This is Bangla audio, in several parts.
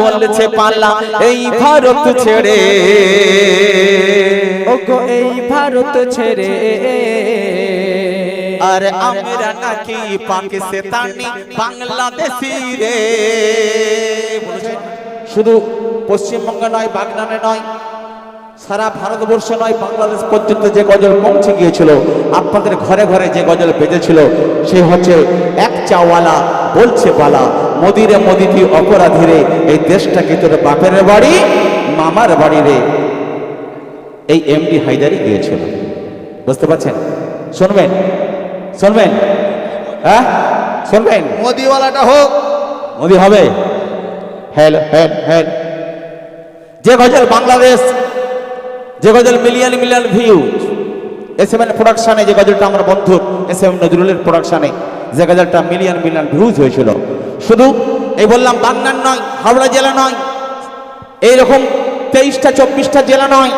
বলছে পালা এই ভারত ছেড়ে। ওগো এই ভারত ছেড়ে। আর আমরা নাকি পাকিস্তানি বাংলাদেশি রে। শুধু পশ্চিমবঙ্গে নয় বাগনানে নয় সারা ভারতবর্ষ নয় বাংলাদেশ পর্যন্ত যে গজল পৌঁছে গিয়েছিল আপনাদের ঘরে ঘরে যে গজল বেজেছিল সে হচ্ছে এক চাওয়ালা বলছে পালা। মোদিরে মোদিটি অপরাধীরে এই দেশটা কি তোর বাপের বাড়ি মামার বাড়ি রে এই এমডি হায়দারি গিয়েছিল। বুঝতে পারছেন? শুনবেন? শুনবেন? হ্যাঁ? শুনবেন? মোদিওয়ালাটা হোক। মোদি হবে। হেল হেল হেল। যে গজল বাংলাদেশ যে ghazal million million view. S M N প্রোডাকশানে যে গজলটা আমার বন্ধু এস এম নজরুলের প্রোডাকশানে যে গজলটা মিলিয়ন মিলিয়ন ভিউজ হয়েছিল শুধু এই বললাম বাংলার নয়, হাওড়া জেলা নয়, এইরকম তেইশটা, চব্বিশটা জেলা নয়,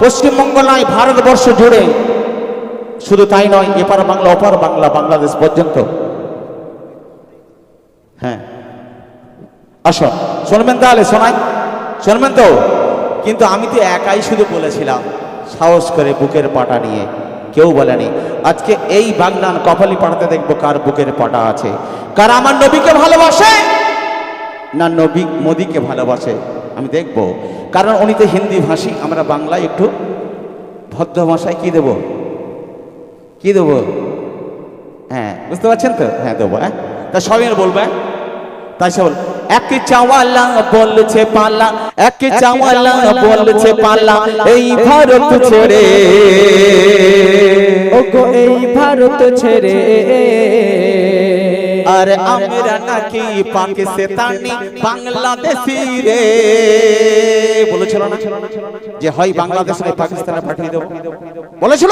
পশ্চিমবঙ্গ নয়, ভারতবর্ষ জুড়ে। শুধু তাই নয়, এপার বাংলা, ওপার বাংলা, বাংলাদেশ পর্যন্ত। হ্যাঁ। আসো, শুনবেন তাহলে, শোনাই। শুনবেন তো? কিন্তু আমি তো একাই শুধু বলেছিলাম, সাহস করে বুকের পাটা নিয়ে। কেউ বলেনি। আজকে এই বাগনান কপালি পাড়াতে দেখব কার বুকের পাটা আছে। কার আমার নবীকে ভালোবাসে না নবী মোদীকে ভালোবাসে, আমি দেখব। কারণ উনি তো হিন্দি ভাষী, আমরা বাংলায় একটু ভদ্র ভাষায় কি দেব? কি দেবো? হ্যাঁ বুঝতে পারছেন তো? হ্যাঁ দেবো হ্যাঁ। তা সবাই বলব হ্যাঁ? তাই সে বল এক চাওয়ালা বলছে পালা এক চাওয়ালা বলছে পালা এই ভারত ছেড়ে। ওগো এই ভারত ছেড়ে। আর আমরা নাকি পাকিস্তানি বাংলাদেশি রে। বলেছিল না? যে হয় বাংলাদেশ পাকিস্তানে পাঠিয়ে দেবো। বলেছিল?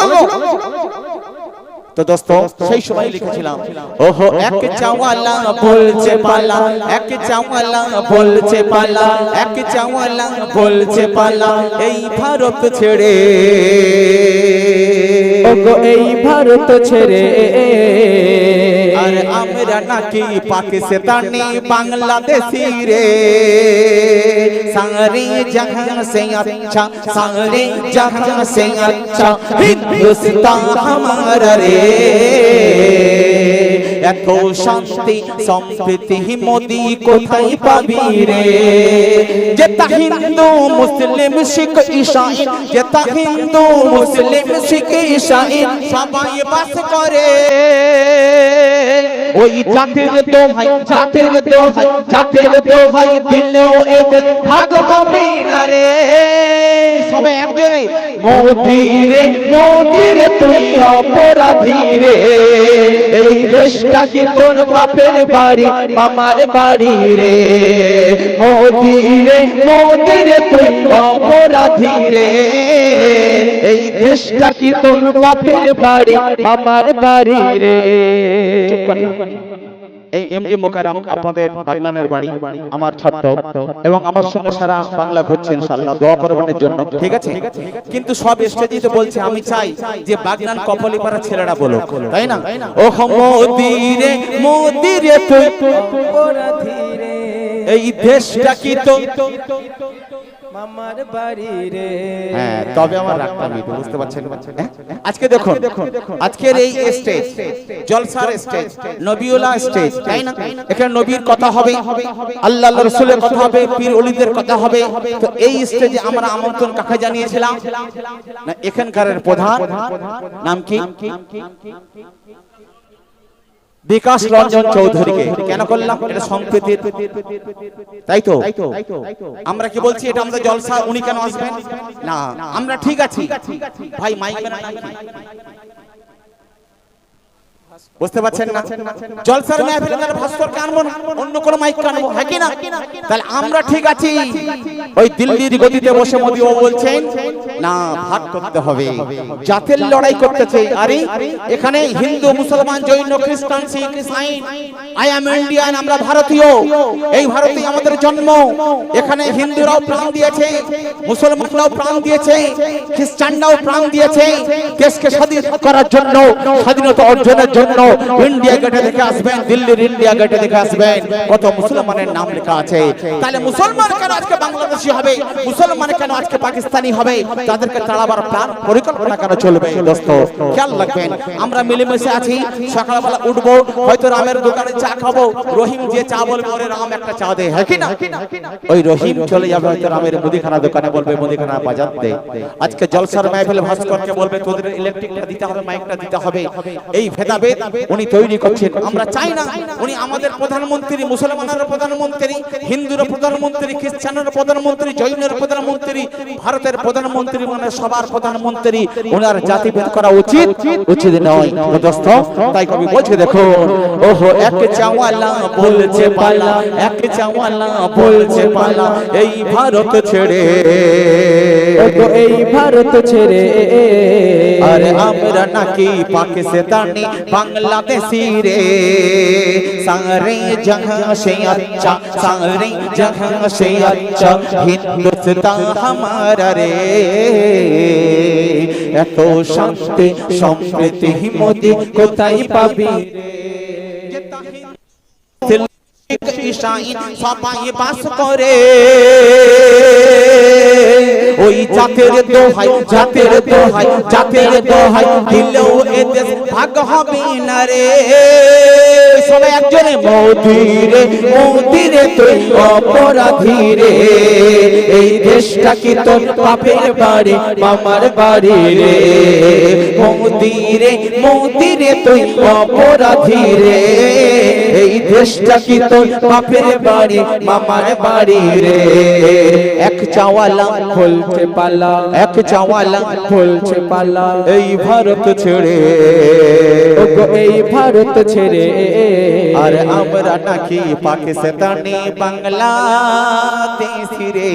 তো দোস্ত সেই সময় লিখেছিলাম ওহো এক চাওয়ালা বলছে পালা এক চাওয়ালা বলছে পালা এক চাওয়ালা বলছে পালা এই ভারত ছেড়ে ওগো এই ভারত ছেড়ে আর আমরা নাকি পাকিস্তানি বাংলাদেশি রে সারে জহাं से अच्छा सारे जहां से अच्छा हिंदुस्तान हमारा রে এত শান্তি, সম্প্রীতি মোদি কোথায় পাবি রে? যেটা হিন্দু, মুসলিম, শিখ ঈশাই যেটা হিন্দু, মুসলিম, শিখ ঈশাই সবাই বাস করে। ওই জাতির তো ভাই, জাতির তো ভাই, জাতির তো ভাই দিলেও এদের ভাগ হবে না রে সবাই একজনে মোদি রে মোদি রে তুই অপরাধী রে। এই দেশটা কি তোর বাপের বাড়ি, আমার বাড়ি রে? মোদি রে মোদি রে তুই অপরাধী রে। এই দেশটা কি তোর বাপের বাড়ি, আমার বাড়ি রে? এই এম মোকারাম আপনাদের বাগনানের বাড়ি, আমার ছাত্র, এবং আমার সঙ্গে সারা বাংলা ঘুরছে, ইনশাআল্লাহ, দোয়া করবেন এর জন্য। ঠিক আছে? কিন্তু সব স্টেজে তো বলছে, আমি চাই যে বাগনান কপালিপাড়া ছেলেরা বলুক, তাই না? ও মোদি রে মোদি রে তুই, এই দেশটা কি তো? হ্যাঁ তবে আমার হ্যাঁ? আজকে দেখুন, আজকের এই স্টেজ জলসার স্টেজ নবিউলা স্টেজ তাই এখানে নবীর কথা হবে কথা হবে, পীর কথা হবে। তো এই স্টেজে আমরা আমন্ত্রণ কাকে জানিয়েছিলাম? এখানকার প্রধান, নাম কি? বিকাশ রঞ্জন চৌধুরীকে। কেন করলাম? এটা সম্প্রীতির তাই তো? আমরা কি বলছি এটা আমাদের জলসা? উনি কেন আসবেন? না আমরা ঠিক আছি। ভাই মাইকের নাম কি? বুঝতে পারছেন না? জলসার মেহফিলে তাহলে ভাস্কর কানবো না? অন্য কোন মাইক কানবো হ্যাঁ কি না? তাহলে আমরা ঠিক আছি। ওই দিল্লির গদিতে বসে মোদি ও বলছেন না ভাগ করতে হবে। জাতের লড়াই করতেছে। আরে, এখানে হিন্দু, মুসলমান, জৈন, খ্রিস্টান, শিখ ইসাইন আই অ্যাম ইন্ডিয়ান আমরা ভারতীয়। এই ভারতে আমাদের জন্ম। এখানে হিন্দুরাও প্রাণ দিয়েছে, মুসলমানরাও প্রাণ দিয়েছে, খ্রিস্টানরাও প্রাণ দিয়েছে দেশকে স্বাধীন করার জন্য, স্বাধীনতা অর্জনের জন্য। ইন্ডিয়া গেটে দেখে আসবেন, দিল্লির ইন্ডিয়া গেটে দেখে আসবেন, কত মুসলমানের নাম লেখা আছে। তাহলে মুসলমান কেন আজকে বাংলাদেশি হবে? মুসলমান কেন আজকে পাকিস্তানি হবে? তাদেরকে তাড়াবার প্ল্যান পরিকল্পনা কেন চলবে, দোস্ত? খেয়াল রাখবেন, আমরা মিলেমিশে আছি, সকালবেলা উঠবো, হয়তো রামের দোকানে চা খাব, রহিম যে চা বলবে, ওরে রাম একটা চা দে হ্যাঁ কি না? ওই রহিম চলে যাবে হয়তো রামের মুদিখানা দোকানে বলবে, মুদিখানা বাজার দে। আজকে জলসার মাহফিল ভাস্করকে বলবে, তোদের ইলেকট্রিকটা দিতে হবে মাইকটা দিতে হবে। এই ভেদাভেদ উনি তৈরি করছেন, আমরা চাই না উনি আমাদের প্রধানমন্ত্রী, মুসলমানের প্রধানমন্ত্রী, হিন্দুর প্রধানমন্ত্রী, খ্রিস্টানের প্রধানমন্ত্রী, জৈনের প্রধানমন্ত্রী, ভারতের প্রধানমন্ত্রী মানে সবার প্রধানমন্ত্রী ওনার জাতিভেদ করা উচিত? উচিত নয়। দোস্ত তাই কবি বলছে দেখো ওহো এক চাওয়ালা বলছে পালা এক চাওয়ালা বলছে পালা এই ভারত ছেড়ে। এই ভারত ছেড়ে। আরে আমরা নাকি পাকিস্তানি বাংলাদেশি রে। সারে জগহ সে আচ্ছা সারে জগহ সে আচ্ছা হিন্দুস্তান হামারা রে। এত শান্তি, সম্প্রীতি মোদি কোথায় পাবি সবাই বাস করে ওই জাতের দোহাই জাতের দোহাই জাতের দোহাই, দিলেও দেশ ভাগ হবে না রে। সবাই একজনে তুই অপরাধী রে। এই দেশটা কি তোর বাপের বাড়ি, মামার বাড়ি রে? তুই অপরাধী রে। এই দেশটা কি তোর বাড়ি, মামার বাড়ি রে? এক চাওয়ালা বলছে পালা, এক চাওয়ালা বলছে পালা। এই ভারত ছেড়ে এই ভারত ছেড়ে আর আমরা নাকি পাকিস্তানি বাংলাদেশি রে।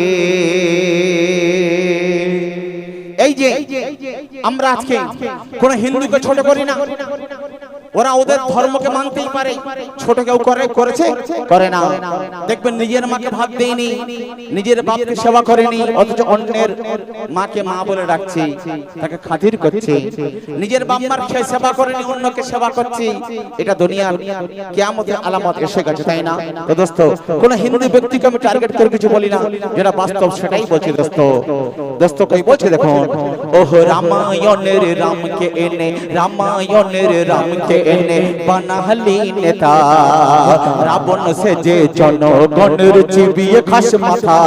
এই যে আমরা আজকে কোন হিন্দুকে ছোট করি না। ওরা ওদের ধর্মকে মানতেই পারে। ছোট কেউ করে, করেছে, করে না। দেখবেন নিজের মাকে ভাত দেয়নি, নিজের বাপকে সেবা করেনি, অথচ অন্যের মাকে মা বলে ডাকছে, তাকে খাতির করছে। নিজের বাম্মার খেয়ে সেবা করেনি, অন্যকে সেবা করছে। এটা দুনিয়ার কিয়ামতের আলামত এসে গেছে, তাই না? তো দোস্ত, কোন হিন্দু ব্যক্তিকে আমি টার্গেট করে কিছু বলি না। যেটা বাস্তব সেটাই বলছি দোস্ত। দোস্ত, কই বলছে দেখুন। ওহ, রামায়ণের রামকে এনে, রামায়ণের রামকে এনে বানাহলি নেতা রাবণ সে যে জনগণের চিবিয়ে খাস মাথা।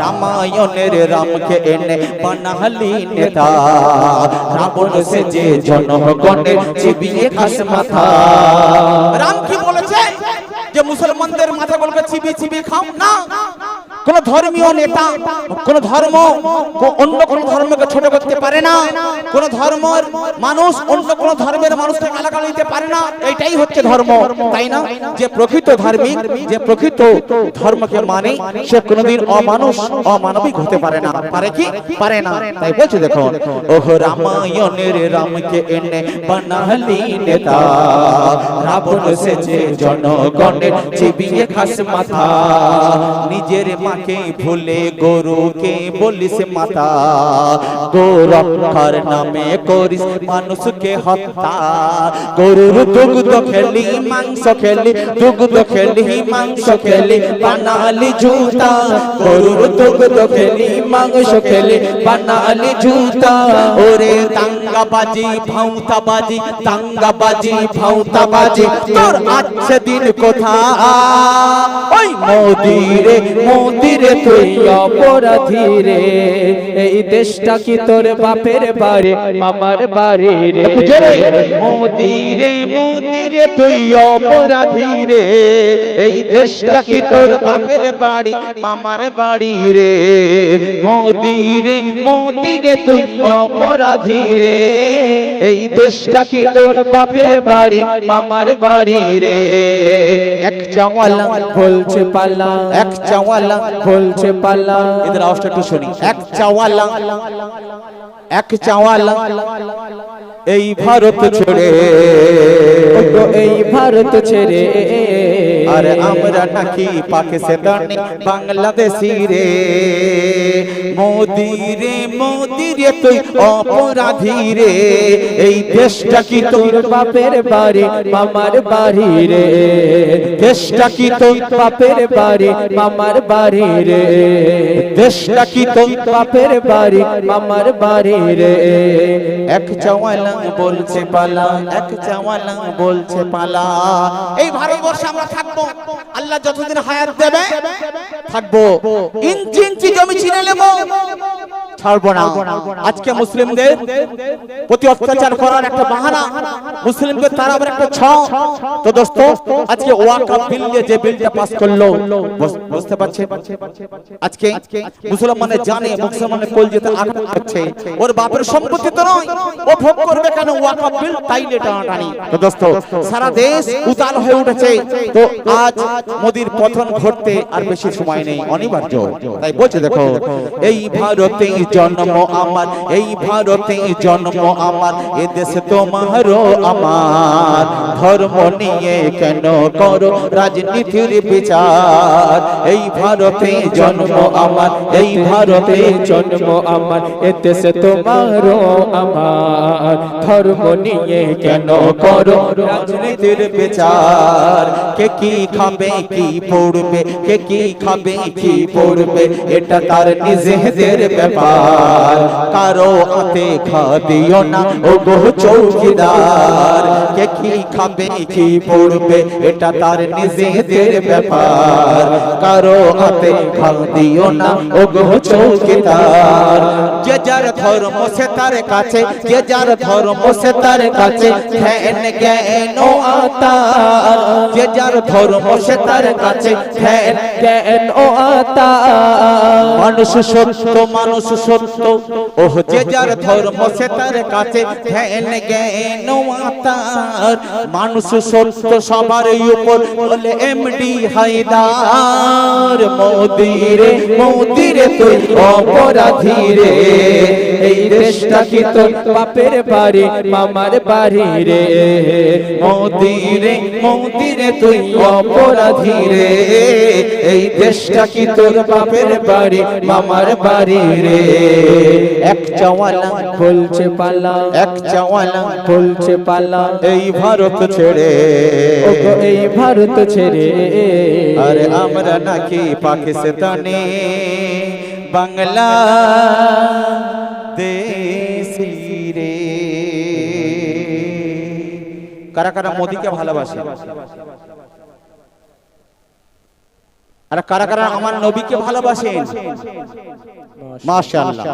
রামায়ণের রামকে এনে বানাহলি নেতা রাবণ সে যে জনগণের চিবিয়ে খাস মাথা। রাম কি বলেছে যে মুসলমানদের মাথা বলবে চিবি চিবি খাও? না। কোন ধর্মীয় নেতা, কোন ধর্ম অন্য কোন ধর্মকে ছোট করতে পারে না। কোন ধর্মের মানুষ অন্য কোন ধর্মের মানুষকে গালাগাল দিতে পারে না। এটাই হচ্ছে ধর্ম, তাই না? যে প্রকৃত ধার্মিক, যে প্রকৃত ধর্মকে মানে সে কোনোদিন অমানুষ, অমানবিক হতে পারে না। পারে কি? পারে না। তাই বলছে দেখো ওহ রামায়ণের রামকে এনে বানালি নেতা, রাবণ সেজে জনগণের চিবিয়ে খাস মাথা, নিজের মাকে ভুলে গরুকে বলিস মাতা গোরক্ষার নামে করিস মানুষকে হত্যা। গরুর দুগ্ধ খেলি মাংস খেলি দুগ্ধ খেলি মাংস খেলি বানালি জুতা। গরুর দুগ্ধ খেলি মাংস খেলি বানালি জুতা। ওরে দাঙ্গাবাজি ভাউতাবাজি দাঙ্গাবাজি ভাউতাবাজি তোর আছে দিন কোথা ওই মোদি রে মোদি রে তুই অপরাধী রে। এই দেশটা কি তোর বাপের বাড়ি? মামার বাড়ি রে। মোদি রে মোদি রে তুই অপরাধী রে। এই দেশটা কি তোর বাপের বাড়ি? মামার বাড়ি রে। মোদি রে মোদি রে তুই অপরাধী রে। এই দেশটা কি তোর বাপের বাড়ি? মামার বাড়ি রে। এক চাওয়ালা বলছে পালা এক চাওয়ালা বলছে পাল্লা। এদের আওয়াজটা একটু শুনি। এক চাওয়ালা। এক চাওয়ালা। এই ভারত ছেড়ে। এই ভারত ছেড়ে। আর আমরা নাকি পাকিস্তানি বাংলাদেশি রে। মোদি রে মোদি রে তুই অপরাধী রে। এই দেশটা কি তোর বাপের বাড়ি মামার বাড়ি রে। দেশটা কি তোর বাপের বাড়ি মামার বাড়ি রে। দেশটা কি তোর বাপের বাড়ি মামার বাড়ি রে। এক চাওয়ালা বলছে পালা, এক চাওয়ালা বলছে পালা। এই ভারতবর্ষে আমরা থাকব, আল্লাহ যতদিন হায়াত দেবে, থাকব। ইঞ্চি ইঞ্চি জমি চিনে নেব। ছাড়বো না। আজকে মুসলিমদের প্রতি অত্যাচার করার একটা বাহানা মুসলিমকে তারা আবার একটা ছ তো দোস্ত আজকে ওয়াকা বিল নিয়ে যে বিলটা পাস করল বুঝতে পারছেন আজকে মুসলমানের জানে মুসলমানের কোল যেতে আঘাত করছে। ওর বাপের সম্পত্তি তো নয়। ও ভোগ করবে কেন? ওয়াকা বিল তাইলে টানাটানি। তো দোস্ত সারা দেশ উতাল হয়ে উঠেছে। তো আজ মোদির পতন ঘটতে আর বেশি সময় নেই অনিবার্য। তাই বলছে দেখো এই ভারতে জন্ম আমার, এই ভারতে জন্ম আমার, এ দেশ তোমারও আমার। ধর্ম নিয়ে কেন করো রাজনীতির বিচার? এই ভারতে জন্ম আমার, এই ভারতে জন্ম আমার এতে সে তোমারও আমার। ধর্ম নিয়ে কেন করো রাজনীতির বিচার? কে কি খাবে, কি পড়বে? কে কি খাবে, কি পড়বে? এটা তার নিজেদের ব্যাপার। কারও? হাতে খা দিও না। ও গো চৌকিদার, কে কি খাবে, কি পড়বে, এটা তার নিজেদের ব্যাপার। কারও হাতে খা দিও না ও গো চৌকিদার। যে যার ধর্ম সে তার কাছে, যে যার ধর্ম সে তার কাছে, ধ্যান, জ্ঞান ও আতা যে যার ধর্ম সে তার কাছে, ধ্যান, জ্ঞান ও আতা মানুষ সত্য, মানুষ ও যে যার ধর্ম সে তার কাছে ধ্যান জ্ঞান আতার মানুষ সত্য সবার উপর বলে, এমডি হায়দার মোদি রে মোদি রে তুই অপরাধী রে এই দেশটা কি তোর বাপের বাড়ি, মামার বাড়ি রে মোদি রে মোদি রে তুই অপরাধী রে এই দেশটা কি তোর বাপের বাড়ি, মামার বাড়ি রে এক চাওয়ালা বলছে পালা, এক চাওয়ালা বলছে পালা, এই ভারত ছেড়ে। এই ভারত ছেড়ে। আরে আমরা নাকি পাকিস্তানে। বাংলা দেশি রে। কারা কারা মোদিকে ভালোবাসে? আর কারা কারা আমার নবীকে ভালোবাসেন? মাশাআল্লাহ।